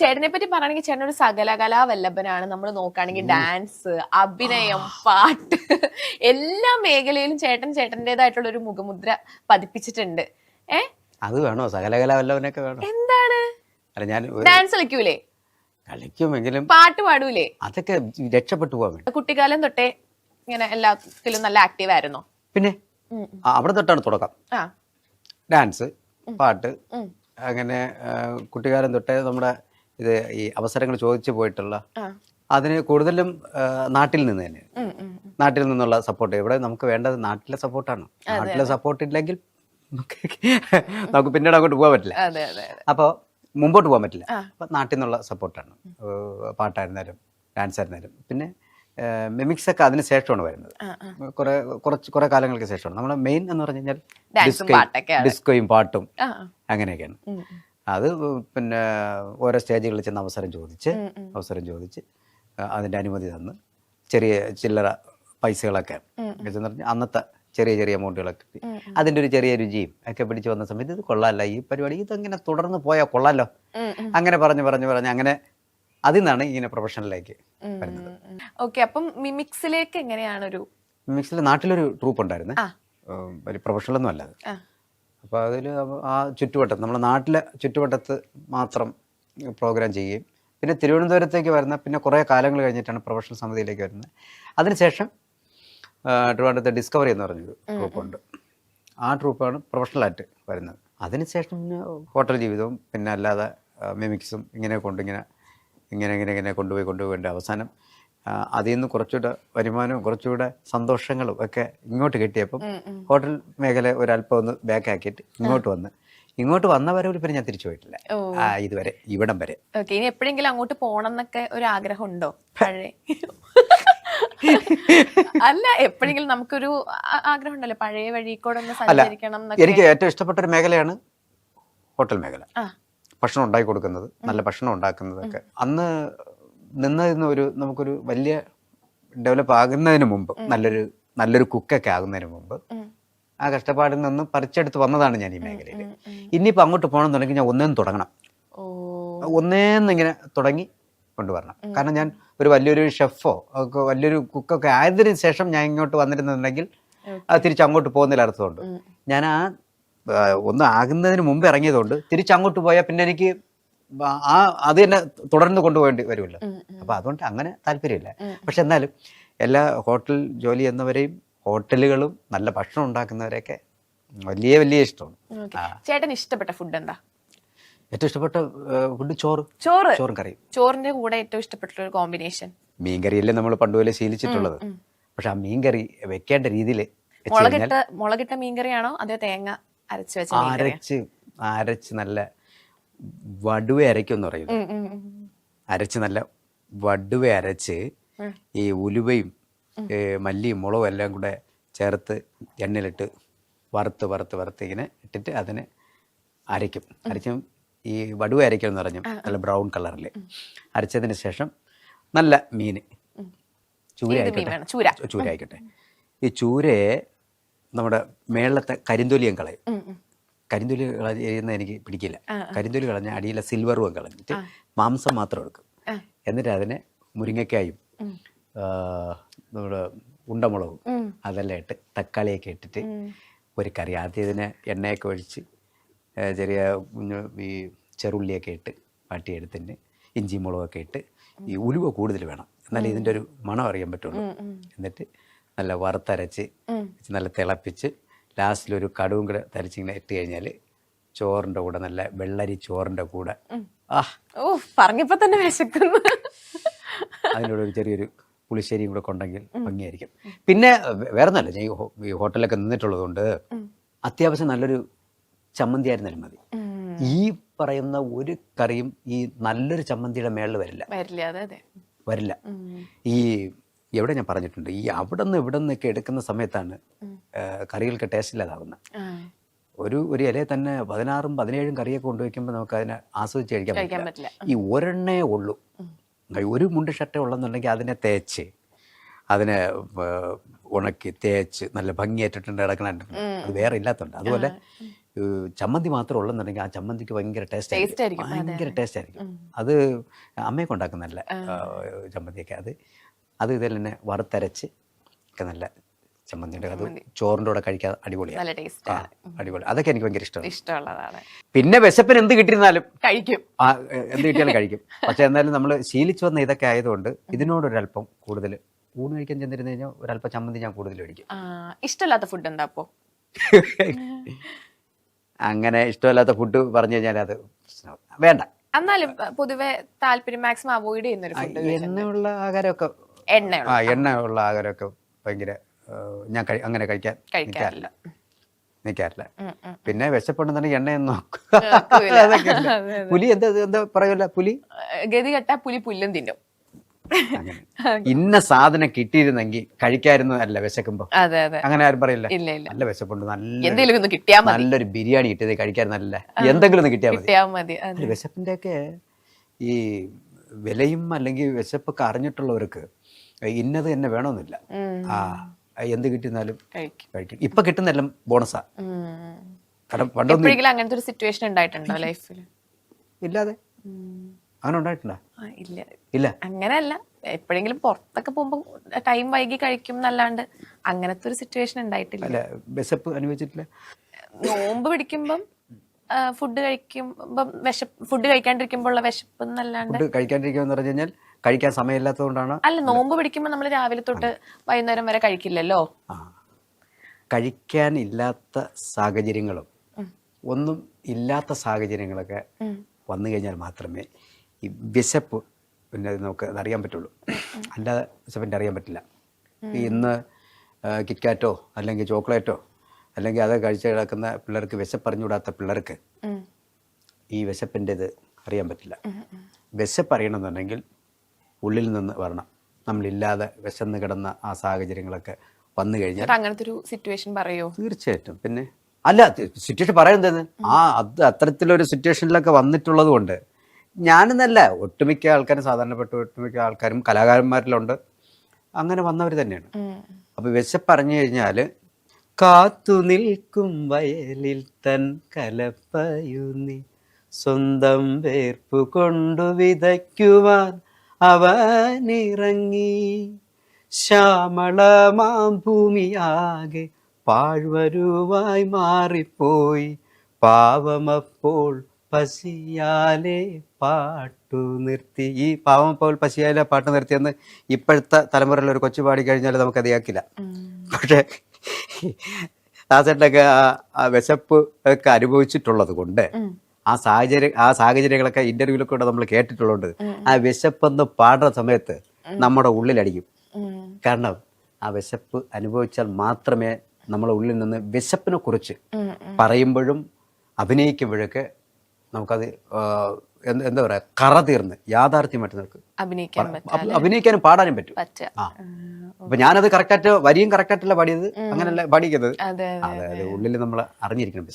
ചേട്ടനെ പറ്റി പറയുകയാണെങ്കിൽ ചേട്ടൻ ഒരു സകലകലാ വല്ലഭനാണ് നമ്മൾ നോക്കുകയാണെങ്കിൽ ഡാൻസ് അഭിനയം പാട്ട് എല്ലാ മേഖലയിലും ചേട്ടൻ ചേട്ടന്റെതായിട്ടുള്ള ഒരു മുഖമുദ്ര പതിപ്പിച്ചിട്ടുണ്ട്. ഏ? അത് വേണോ? സകലകലാ വല്ലഭനൊക്കെ വേണോ? എന്താണ്? അല്ല ഞാൻ ഡാൻസ് കളിക്കൂലേ? കളിക്കുമെങ്കിലും പാട്ട് പാടൂലേ? അതൊക്കെ രക്ഷപ്പെട്ടു പോകാൻ കുട്ടിക്കാലം തൊട്ടേ ഇങ്ങനെ എല്ലാത്തിലും നല്ല ആക്റ്റീവ് ആയിരുന്നോ? പിന്നെ അവിടെ തൊട്ടാണ് തുടക്കം. ഡാൻസ് പാട്ട് അങ്ങനെ കുട്ടിക്കാലം തൊട്ടേ നമ്മുടെ ഇത് ഈ അവസരങ്ങൾ ചോദിച്ചു പോയിട്ടുള്ള അതിന് കൂടുതലും നാട്ടിൽ നിന്ന് തന്നെ. നാട്ടിൽ നിന്നുള്ള സപ്പോർട്ട് ഇവിടെ നമുക്ക് വേണ്ടത് നാട്ടിലെ സപ്പോർട്ടാണ് നാട്ടിലെ സപ്പോർട്ട് ഇല്ലെങ്കിൽ നമുക്ക് പിന്നീട് അങ്ങോട്ട് പോകാൻ പറ്റില്ല. അപ്പോൾ മുമ്പോട്ട് പോകാൻ പറ്റില്ല. അപ്പം നാട്ടിൽ നിന്നുള്ള സപ്പോർട്ടാണ് പാട്ടായിരുന്നാലും ഡാൻസ് ആയിരുന്നാലും. പിന്നെ മിമിക്സ് ഒക്കെ അതിന് ശേഷമാണ് വരുന്നത്. കുറെ കുറച്ച് കുറെ കാലങ്ങൾക്ക് ശേഷമാണ്. നമ്മുടെ മെയിൻ എന്ന് പറഞ്ഞു കഴിഞ്ഞാൽ ഡിസ്കോയും പാട്ടും അങ്ങനെയൊക്കെയാണ്. അത് പിന്നെ ഓരോ സ്റ്റേജുകളിൽ ചെന്ന് അവസരം ചോദിച്ച്. അവസരം ചോദിച്ച് അതിന്റെ അനുമതി തന്ന് ചെറിയ ചില്ലറ പൈസകളൊക്കെ എന്ന് പറഞ്ഞാൽ അന്നത്തെ ചെറിയ ചെറിയ എമൗണ്ടുകളൊക്കെ കിട്ടി അതിന്റെ ഒരു ചെറിയ രുചിയും ഒക്കെ പിടിച്ച് വന്ന സമയത്ത് ഇത് കൊള്ളാമല്ല ഈ പരിപാടി ഇതങ്ങനെ തുടർന്ന് പോയാൽ കൊള്ളാമല്ലോ. അങ്ങനെ പറഞ്ഞു പറഞ്ഞു പറഞ്ഞ് അങ്ങനെ അതിൽ നിന്നാണ് ഇങ്ങനെ പ്രൊഫഷണലിലേക്ക് വരുന്നത്. ഓക്കെ അപ്പം മിമിക്സിലേക്ക് എങ്ങനെയാണ് ഒരു മിമിക്സിൽ നാട്ടിലൊരു ട്രൂപ്പ് ഉണ്ടായിരുന്നേ. ഒരു പ്രൊഫഷണലൊന്നും അല്ലാതെ ആ, അപ്പോൾ അതിൽ ആ ചുറ്റുവട്ടത്ത് നമ്മുടെ നാട്ടിലെ ചുറ്റുവട്ടത്ത് മാത്രം പ്രോഗ്രാം ചെയ്യുകയും പിന്നെ തിരുവനന്തപുരത്തേക്ക് വരുന്ന പിന്നെ കുറേ കാലങ്ങൾ കഴിഞ്ഞിട്ടാണ് പ്രൊഫഷണൽ സമിതിയിലേക്ക് വരുന്നത്. അതിനുശേഷം ട്രിവാൻഡ്രത്തെ ഡിസ്കവറി എന്ന് പറഞ്ഞൊരു ട്രൂപ്പുണ്ട് ആ ട്രൂപ്പാണ് പ്രൊഫഷണലായിട്ട് വരുന്നത്. അതിനുശേഷം പിന്നെ ഹോട്ടൽ ജീവിതവും പിന്നെ അല്ലാതെ മിമിക്സും ഇങ്ങനെ കൊണ്ടിങ്ങനെ ഇങ്ങനെ ഇങ്ങനെ ഇങ്ങനെ കൊണ്ടുപോയി കൊണ്ടുപോയി. അവസാനം അതിൽ നിന്ന് കുറച്ചുകൂടെ വരുമാനവും കുറച്ചുകൂടെ സന്തോഷങ്ങളും ഒക്കെ ഇങ്ങോട്ട് കിട്ടിയപ്പം. ഹോട്ടൽ മേഖല ഒരല്പം ഒന്ന് ബാക്ക് ആക്കിയിട്ട് ഇങ്ങോട്ട് വന്ന്. ഇങ്ങോട്ട് വന്നവരെ പിന്നെ ഞാൻ തിരിച്ചു പോയിട്ടില്ല. ഇതുവരെ ഇവിടം വരെ. ഇനി എപ്പോഴെങ്കിലും അങ്ങോട്ട് പോകണം എന്നൊക്കെ ഒരു ആഗ്രഹം ഉണ്ടോ പഴയ അല്ല എപ്പോഴെങ്കിലും നമുക്കൊരു ആഗ്രഹം ഉണ്ടല്ലോ പഴയ വഴി കൂടെ ഒന്ന് സഞ്ചരിക്കണം എനിക്ക് ഏറ്റവും ഇഷ്ടപ്പെട്ട ഒരു മേഖലയാണ് ഹോട്ടൽ മേഖല. ഭക്ഷണം ഉണ്ടാക്കി കൊടുക്കുന്നത് നല്ല ഭക്ഷണം ഉണ്ടാക്കുന്നതൊക്കെ. അന്ന് നിന്നതിന്ന് ഒരു നമുക്കൊരു വലിയ ഡെവലപ്പ് ആകുന്നതിന് മുമ്പ് നല്ലൊരു നല്ലൊരു കുക്കൊക്കെ ആകുന്നതിന് മുമ്പ് ആ കഷ്ടപ്പാടിൽ നിന്ന് പറിച്ചെടുത്ത് വന്നതാണ് ഞാൻ ഈ മേഖലയിൽ. ഇനിയിപ്പോൾ അങ്ങോട്ട് പോകണം എന്നുണ്ടെങ്കിൽ ഞാൻ ഒന്നേന്ന് തുടങ്ങണം. ഒന്നേന്ന് ഇങ്ങനെ തുടങ്ങി കൊണ്ടുവരണം. കാരണം ഞാൻ ഒരു വലിയൊരു ഷെഫോ ഒക്കെ വലിയൊരു കുക്കൊക്കെ ആയതിനു ശേഷം ഞാൻ ഇങ്ങോട്ട് വന്നിരുന്നുണ്ടെങ്കിൽ അത് തിരിച്ച് അങ്ങോട്ട് പോകുന്നതിൽ അർത്ഥമുണ്ട്. ഞാൻ ആ ഒന്ന് ആകുന്നതിന് മുമ്പ് ഇറങ്ങിയതുകൊണ്ട് തിരിച്ചങ്ങോട്ട് പോയാൽ പിന്നെ എനിക്ക് ആ അത് തന്നെ തുടർന്ന് കൊണ്ടുപോകേണ്ടി വരുമല്ലോ. അപ്പൊ അതുകൊണ്ട് അങ്ങനെ താല്പര്യമില്ല. പക്ഷെ എന്നാലും എല്ലാ ഹോട്ടൽ ജോലി ചെയ്യുന്നവരെയും ഹോട്ടലുകളും നല്ല ഭക്ഷണം ഉണ്ടാക്കുന്നവരെയൊക്കെ വലിയ വലിയ ഇഷ്ടമാണ്. ചേട്ടൻ ഇഷ്ടപ്പെട്ട ഫുഡ് എന്താ? ഏറ്റവും ഇഷ്ടപ്പെട്ട ഫുഡ് ചോറ്. ചോറ്? ചോറും കറിയും. ചോറിന്റെ കൂടെ ഏറ്റവും ഇഷ്ടപ്പെട്ട ഒരു കോമ്പിനേഷൻ മീൻകറിയല്ലേ നമ്മൾ പണ്ടുപോലെ ശീലിച്ചിട്ടുള്ളത്. പക്ഷെ ആ മീൻകറി വെക്കേണ്ട രീതിയിൽ മുളകിട്ട മുളകിട്ട മീൻകറിയാണോ അതോ തേങ്ങ അരച്ച് വെച്ച? അരച്ച് അരച്ച് നല്ല വടുവ അരയ്ക്കും പറയുന്നത്. അരച്ച് നല്ല വടുവ അരച്ച് ഈ ഉലുവയും മല്ലിയും മുളകും എല്ലാം കൂടെ ചേർത്ത് എണ്ണയിലിട്ട് വറുത്ത് വറുത്ത് വറുത്ത് ഇങ്ങനെ ഇട്ടിട്ട് അതിനെ അരയ്ക്കും. അരച്ചും ഈ വടുവ അരയ്ക്കും എന്ന് പറഞ്ഞു നല്ല ബ്രൗൺ കളറിൽ അരച്ചതിന് ശേഷം നല്ല മീൻ ചൂര ആയിക്കോട്ടെ? ചൂര. ആയിക്കോട്ടെ. ഈ ചൂരയെ നമ്മുടെ മേളത്തെ കരിന്തൊലിയും കളയും. കരിന്തൊലി കളയുന്ന എനിക്ക് പിടിക്കില്ല. കരിന്തൊലി കളഞ്ഞ അടിയിലെ സിൽവറും കളഞ്ഞിട്ട് മാംസം മാത്രം എടുക്കും. എന്നിട്ട് അതിനെ മുരിങ്ങക്കായും നമ്മുടെ ഉണ്ടമുളകും. അതെല്ലാം ഇട്ട് തക്കാളിയൊക്കെ ഇട്ടിട്ട് ഒരു കറി. ആദ്യം ഇതിനെ എണ്ണയൊക്കെ ഒഴിച്ച് ചെറിയ ഈ ചെറുള്ളിയൊക്കെ ഇട്ട് വാട്ടിയെടുത്തിട്ട് ഇഞ്ചി മുളകൊക്കെ ഇട്ട് ഈ ഉലുവ കൂടുതൽ വേണം. എന്നാലേ ഇതിന്റെ ഒരു മണം അറിയാൻ പറ്റുള്ളൂ. എന്നിട്ട് നല്ല വറുത്തരച്ച് നല്ല തിളപ്പിച്ച് ലാസ്റ്റിലൊരു കടുവും കൂടെ തരച്ചിങ്ങനെ ഇട്ട് കഴിഞ്ഞാൽ ചോറിന്റെ കൂടെ നല്ല വെള്ളരി ചോറിന്റെ കൂടെ. ആ. ഓ പറഞ്ഞപ്പോൾ തന്നെ വിശക്കുന്നു. അതിനോട് ഒരു ചെറിയൊരു പുളിശ്ശേരിയും കൂടെ കൊണ്ടെങ്കിൽ ഭംഗിയായിരിക്കും. പിന്നെ വേറെ ഒന്നല്ല ഞാൻ ഈ ഹോട്ടലിലൊക്കെ നിന്നിട്ടുള്ളത് കൊണ്ട് അത്യാവശ്യം നല്ലൊരു ചമ്മന്തി ആയിരുന്നാലും മതി. ഈ പറയുന്ന ഒരു കറിയും ഈ നല്ലൊരു ചമ്മന്തിയുടെ മേളിൽ വരില്ല. വരില്ല ഈ എവിടെ ഞാൻ പറഞ്ഞിട്ടുണ്ട്? ഈ അവിടെ നിന്ന് ഇവിടെ നിന്നൊക്കെ എടുക്കുന്ന സമയത്താണ് കറികൾക്ക് ടേസ്റ്റ് ഇല്ലാതാകുന്നത് ഒരു ഒരു ഇലയിൽ തന്നെ പതിനാറും പതിനേഴും കറിയൊക്കെ കൊണ്ടുവയ്ക്കുമ്പോൾ നമുക്ക് അതിനെ ആസ്വദിച്ച് കഴിക്കാൻ പറ്റില്ല. ഈ ഒരെണ്ണേ ഉള്ളൂ. ഒരു മുണ്ട് ഷർട്ടേ ഉള്ളെന്നുണ്ടെങ്കിൽ അതിനെ തേച്ച് അതിനെ ഉണക്കി തേച്ച് നല്ല ഭംഗിയായിട്ടിട്ടുണ്ട് കിടക്കണ അത് വേറെ ഇല്ലാത്തതുണ്ട്. അതുപോലെ ചമ്മന്തി മാത്രം ഉള്ളെന്നുണ്ടെങ്കിൽ ആ ചമ്മന്തിക്ക് ഭയങ്കര ടേസ്റ്റ് ആയിരിക്കും, ഭയങ്കര ടേസ്റ്റ് ആയിരിക്കും. അത് അമ്മയൊക്കെ ഉണ്ടാക്കുന്നതല്ല? ചമ്മന്തിയൊക്കെ. അത് അത് ഇതിൽ തന്നെ വറുത്തരച്ച് ഒക്കെ നല്ല ചമ്മന്തിയുണ്ട്. അത് ചോറിന്റെ കൂടെ കഴിക്കാൻ അടിപൊളിയാണ് അടിപൊളി. അതൊക്കെ എനിക്ക് ഭയങ്കര ഇഷ്ടമാണ്. ഇഷ്ടമുള്ളതാണ്. പിന്നെ വിശപ്പിന് എന്ത് കിട്ടിയിരുന്നാലും കഴിക്കും. ആ, എന്ത് കിട്ടിയാലും കഴിക്കും. പക്ഷെ എന്നാലും നമ്മൾ ശീലിച്ചു വന്ന ഇതൊക്കെ ആയതുകൊണ്ട് ഇതിനോടൊരല്പം കൂടുതൽ ഊണ് കഴിക്കാൻ ചെന്നിരുന്നു കഴിഞ്ഞാൽ ഒരല്പം ചമ്മന്തി ഞാൻ കൂടുതൽ കഴിക്കും. ഇഷ്ടമല്ലാത്ത ഫുഡ് എന്താ അപ്പോ? അങ്ങനെ ഇഷ്ടമല്ലാത്ത ഫുഡ് പറഞ്ഞു കഴിഞ്ഞാൽ അത്. വേണ്ട. എന്നാലും പൊതുവെ താല്പര്യം മാക്സിമം അവോയ്ഡ് ചെയ്യുന്ന ഒരു ഫുഡ് എന്നുള്ള ആഹാരമൊക്കെ എണ്ണയുള്ള ആ എണ്ണയുള്ള ആഹാരമൊക്കെ ഭയങ്കര ഞാൻ അങ്ങനെ കഴിക്കാൻ കഴിക്കാറില്ല. നിൽക്കാറില്ല. പിന്നെ വിശപ്പുണ്ടെന്നുണ്ടെങ്കിൽ എണ്ണയൊന്നും നോക്കുക പുലി എന്താ എന്താ പറയൂല പുലി? ഗതി കെട്ടാ പുലി പുല്ലും തിന്നും. ഇന്ന സാധനം കിട്ടിയിരുന്നെങ്കിൽ കഴിക്കായിരുന്നു അല്ല വിശക്കുമ്പോ. അങ്ങനെ ആരും പറയില്ല. നല്ല വിശപ്പുണ്ട് നല്ല നല്ലൊരു ബിരിയാണി കിട്ടിയത് കഴിക്കാൻ നല്ല. എന്തെങ്കിലും ഒന്ന് കിട്ടിയാൽ മതി. കിട്ടിയാ മതി വിശപ്പിന്റെ ഒക്കെ ഈ വിലയും അല്ലെങ്കിൽ വിശപ്പൊക്കെ അറിഞ്ഞിട്ടുള്ളവർക്ക് ഇന്നത് തന്നെ വേണമെന്നില്ല. ആ എന്ത് കിട്ടിയിരുന്നാലും കഴിക്കും. ഇപ്പൊ കിട്ടുന്നെല്ലാം ബോണസാ. കാരണം പണ്ടൊന്നും അങ്ങനത്തെ ഒരു സിറ്റുവേഷൻ ഉണ്ടായിട്ടുണ്ടോ ലൈഫിൽ ഇല്ലാതെ. അങ്ങനെ ഉണ്ടായിട്ടുണ്ടോ? ഇല്ല. ഇല്ല. അങ്ങനെയല്ല. എപ്പോഴെങ്കിലും പുറത്തൊക്കെ പോകുമ്പോൾ ടൈം വൈകി കഴിക്കും എന്നല്ലാണ്ട് അങ്ങനത്തെ ഒരു സിറ്റുവേഷൻ ഉണ്ടായിട്ടില്ല. അല്ല വിശപ്പ് അനുഭവിച്ചിട്ടില്ല? നോമ്പ് പിടിക്കുമ്പം ഫുഡ് കഴിക്കുമ്പം വിശപ്പ് ഫുഡ് കഴിക്കാണ്ടിരിക്കുമ്പോൾ ഉള്ള വിശപ്പ് എന്നല്ലാണ്ട് കഴിക്കാണ്ടിരിക്കുക പറഞ്ഞു കഴിഞ്ഞാൽ കഴിക്കാൻ സമയമില്ലാത്തതുകൊണ്ടാണ് അല്ല നോമ്പ് പിടിക്കുമ്പോൾ നമ്മൾ രാവിലെ തൊട്ട് വൈകുന്നേരം വരെ കഴിക്കില്ലല്ലോ? കഴിക്കാൻ ഇല്ലാത്ത സാഹചര്യങ്ങളും ഒന്നും ഇല്ലാത്ത സാഹചര്യങ്ങളൊക്കെ വന്നു കഴിഞ്ഞാൽ മാത്രമേ ഈ വിശപ്പ് പിന്നെ നമുക്ക് അറിയാൻ പറ്റുള്ളൂ. അല്ലാതെ വിശപ്പിന്റെ അറിയാൻ പറ്റില്ല. ഈ ഇന്ന് കിക്കാറ്റോ അല്ലെങ്കിൽ ചോക്ലേറ്റോ അല്ലെങ്കിൽ അത് കഴിച്ച് കിടക്കുന്ന പിള്ളേർക്ക് വിശപ്പറിഞ്ഞുകൂടാത്ത പിള്ളേർക്ക്. ഈ വിശപ്പിന്റെ ഇത് അറിയാൻ പറ്റില്ല. വിശപ്പ് അറിയണമെന്നുണ്ടെങ്കിൽ ഉള്ളിൽ നിന്ന് വരണം. നമ്മളില്ലാതെ വിശന്ന് കിടന്ന ആ സാഹചര്യങ്ങളൊക്കെ വന്നു കഴിഞ്ഞാൽ അങ്ങനത്തെ ഒരു സിറ്റുവേഷൻ പറയോ തീർച്ചയായിട്ടും. പിന്നെ അല്ല സിറ്റുവേഷൻ പറയുന്നത് ആ അത് അത്തരത്തിലൊരു സിറ്റുവേഷനിലൊക്കെ വന്നിട്ടുള്ളത് കൊണ്ട് ഞാനെന്നല്ല ഒട്ടുമിക്ക ആൾക്കാരും സാധാരണപ്പെട്ട ഒട്ടുമിക്ക ആൾക്കാരും കലാകാരന്മാരിലുണ്ട്. അങ്ങനെ വന്നവർ തന്നെയാണ്. അപ്പൊ വിശ പറഞ്ഞു കഴിഞ്ഞാൽ കാത്തു നിൽക്കും വയലിൽ തൻ കലപ്പയുന്നി സ്വന്തം വേർപ്പ് കൊണ്ടു വിതയ്ക്കുവാൻ അവനിറങ്ങി ശ്യാമളമാം ഭൂമിയാകെ പാഴ്വരുവായി മാറിപ്പോയി. പാവമപ്പോൾ പസിയാലെ പാട്ടു നിർത്തി. ഈ പാവമപ്പോൾ പസിയാലെ പാട്ട് നിർത്തിയെന്ന് ഇപ്പോഴത്തെ തലമുറയിൽ ഒരു കൊച്ചു പാടി കഴിഞ്ഞാൽ നമുക്ക് അതിയാക്കില്ല. പക്ഷേ ദാസേട്ടൊക്കെ ആ- ആ വിശപ്പ് ഒക്കെ അനുഭവിച്ചിട്ടുള്ളത് കൊണ്ട് ആ സാഹചര്യ ആ സാഹചര്യങ്ങളൊക്കെ ഇന്റർവ്യൂലൊക്കെ കൂടെ നമ്മൾ കേട്ടിട്ടുള്ളത് ആ വിശപ്പെന്ന് പാടുന്ന സമയത്ത് നമ്മുടെ ഉള്ളിലടിക്കും. കാരണം ആ വിശപ്പ് അനുഭവിച്ചാൽ മാത്രമേ നമ്മളെ ഉള്ളിൽ നിന്ന് വിശപ്പിനെ കുറിച്ച് പറയുമ്പോഴും അഭിനയിക്കുമ്പോഴൊക്കെ നമുക്കത് എന്ത് എന്താ പറയാ കറ തീർന്ന് യാഥാർത്ഥ്യമായിട്ട് നിൽക്കും അഭിനയിക്കാനും പാടാനും പറ്റും. അപ്പൊ ഞാനത് കറക്റ്റായിട്ട് വരിയും കറക്റ്റായിട്ടല്ല പാടിയത്. അങ്ങനല്ല പാടിക്കുന്നത്. അതെ ഉള്ളിൽ നമ്മൾ അറിഞ്ഞിരിക്കണം.